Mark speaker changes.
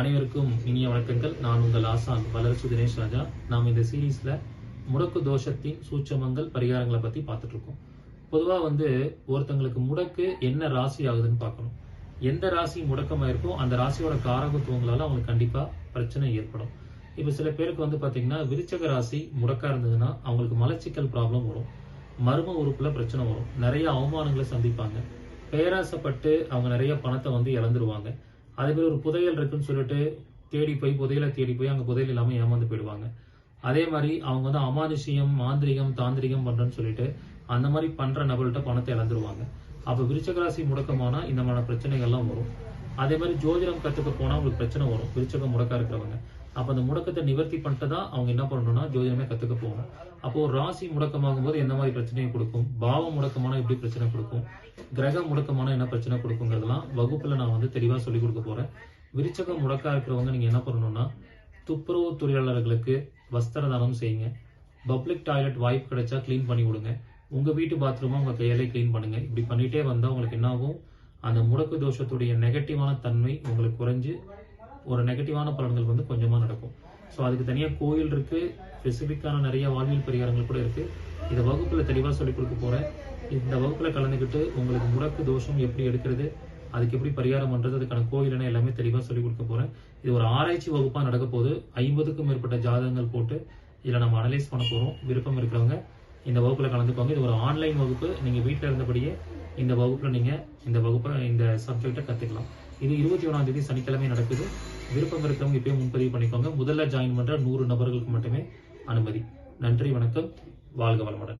Speaker 1: அனைவருக்கும் இனிய வணக்கங்கள். நான் உங்கள் ஆசான் வளர்ச்சி தினேஷ் ராஜா. நாம் இந்த சீரீஸ்ல முடக்கு தோஷத்தின் சூட்சமங்கள் பரிகாரங்களை பத்தி பார்த்துட்டு இருக்கோம் பொதுவா வந்து ஒருத்தங்களுக்கு முடக்கு என்ன ராசி ஆகுதுன்னு பார்க்கணும். எந்த ராசி முடக்கமா இருக்கோ அந்த ராசியோட காரகத்துவங்களால அவங்களுக்கு கண்டிப்பா பிரச்சனை ஏற்படும். இப்ப சில பேருக்கு வந்து பாத்தீங்கன்னா விருச்சக ராசி முடக்கா இருந்ததுன்னா அவங்களுக்கு மலச்சிக்கல் ப்ராப்ளம் வரும். மர்ம உறுப்புல பிரச்சனை வரும். நிறைய அவமானங்களை சந்திப்பாங்க. பேராசைப்பட்டு அவங்க நிறைய பணத்தை வந்து இழந்துருவாங்க. அதே மாதிரி ஒரு புதையல் இருக்குன்னு சொல்லிட்டு தேடி போய் புதையலை தேடி போய் அங்க புதையல் இல்லாம ஏமாந்து போயிடுவாங்க. அதே மாதிரி அவங்க வந்து அமானுஷியம் மாந்திரிகம் தாந்திரிகம் பண்றேன்னு சொல்லிட்டு அந்த மாதிரி பண்ற நபர்கள்ட்ட பணத்தை இழந்துருவாங்க. அப்ப விருச்சகராசி முடக்கமானா இந்த மாதிரி பிரச்சனைகள்லாம் வரும். அதே மாதிரி ஜோதிடம் கத்துக்க போனா உங்களுக்கு பிரச்சனை வரும். விருச்சகம் முடக்கா இருக்கிறவங்க. அப்ப அந்த முடக்கத்தை நிவர்த்தி பண்ணிட்டு தான் அவங்க என்ன பண்ணணும்னா ஜோதிடமே கத்துக்க போகணும். அப்போ ஒரு ராசி முடக்கமாகும் போது எந்த மாதிரி பிரச்சனையை கொடுக்கும்? பாவம் முடக்கமான எப்படி பிரச்சனை கொடுக்கும்? கிரக முடக்கமான என்ன பிரச்சனை கொடுக்குங்கிறதெல்லாம் வகுப்புல நான் வந்து தெளிவா சொல்லி கொடுக்க போறேன். விருச்சகம் முடக்கா இருக்கிறவங்க நீங்க என்ன பண்ணணும்னா துப்புரவு தொழிலாளர்களுக்கு வஸ்திர தானம் செய்யுங்க. பப்ளிக் டாய்லெட் வாய்ப்பு கிடைச்சா க்ளீன் பண்ணி விடுங்க. உங்க வீட்டு பாத்ரூமை உங்க கையாலே க்ளீன் பண்ணுங்க. இப்படி பண்ணிட்டே வந்தா உங்களுக்கு என்ன ஆகும்? அந்த முடக்கு தோஷத்துடைய நெகட்டிவான தன்மை உங்களுக்கு குறைஞ்சு ஒரு நெகட்டிவான பலன்கள் வந்து கொஞ்சமா நடக்கும். ஸோ அதுக்கு தனியாக கோயில் இருக்கு. ஸ்பெசிஃபிக்கான நிறைய வாழ்வியல் பரிகாரங்கள் கூட இருக்கு. இதை வகுப்புல தெளிவாக சொல்லிக் கொடுக்க போறேன். இந்த வகுப்புல கலந்துக்கிட்டு உங்களுக்கு முடக்கு தோஷம் எப்படி எடுக்கிறது அதுக்கு எப்படி பரிகாரம் பண்றது அதுக்கான கோயில்னா எல்லாமே தெளிவாக சொல்லி கொடுக்க போறேன். இது ஒரு ஆராய்ச்சி வகுப்பா நடக்க போகுது. ஐம்பதுக்கும் மேற்பட்ட ஜாதகங்கள் போட்டு இதில் நம்ம அனலைஸ் பண்ண போறோம். விருப்பம் இருக்கிறவங்க இந்த வகுப்புல கலந்துப்பாங்க இது ஒரு ஆன்லைன் வகுப்பு. நீங்க வீட்டில் இருந்தபடியே இந்த வகுப்பில் நீங்கள் இந்த வகுப்பை இந்த சப்ஜெக்டை கற்றுக்கலாம் இது இருபத்தி ஒன்றாம் தேதி சனிக்கிழமை நடக்குது. விருப்பம் இருக்கிறவங்க இப்பயே முன்பதிவு பண்ணிக்கோங்க. முதல்ல ஜாயின் பண்ணுற நூறு நபர்களுக்கு மட்டுமே அனுமதி. நன்றி வணக்கம். வாழ்க வளமுடன்.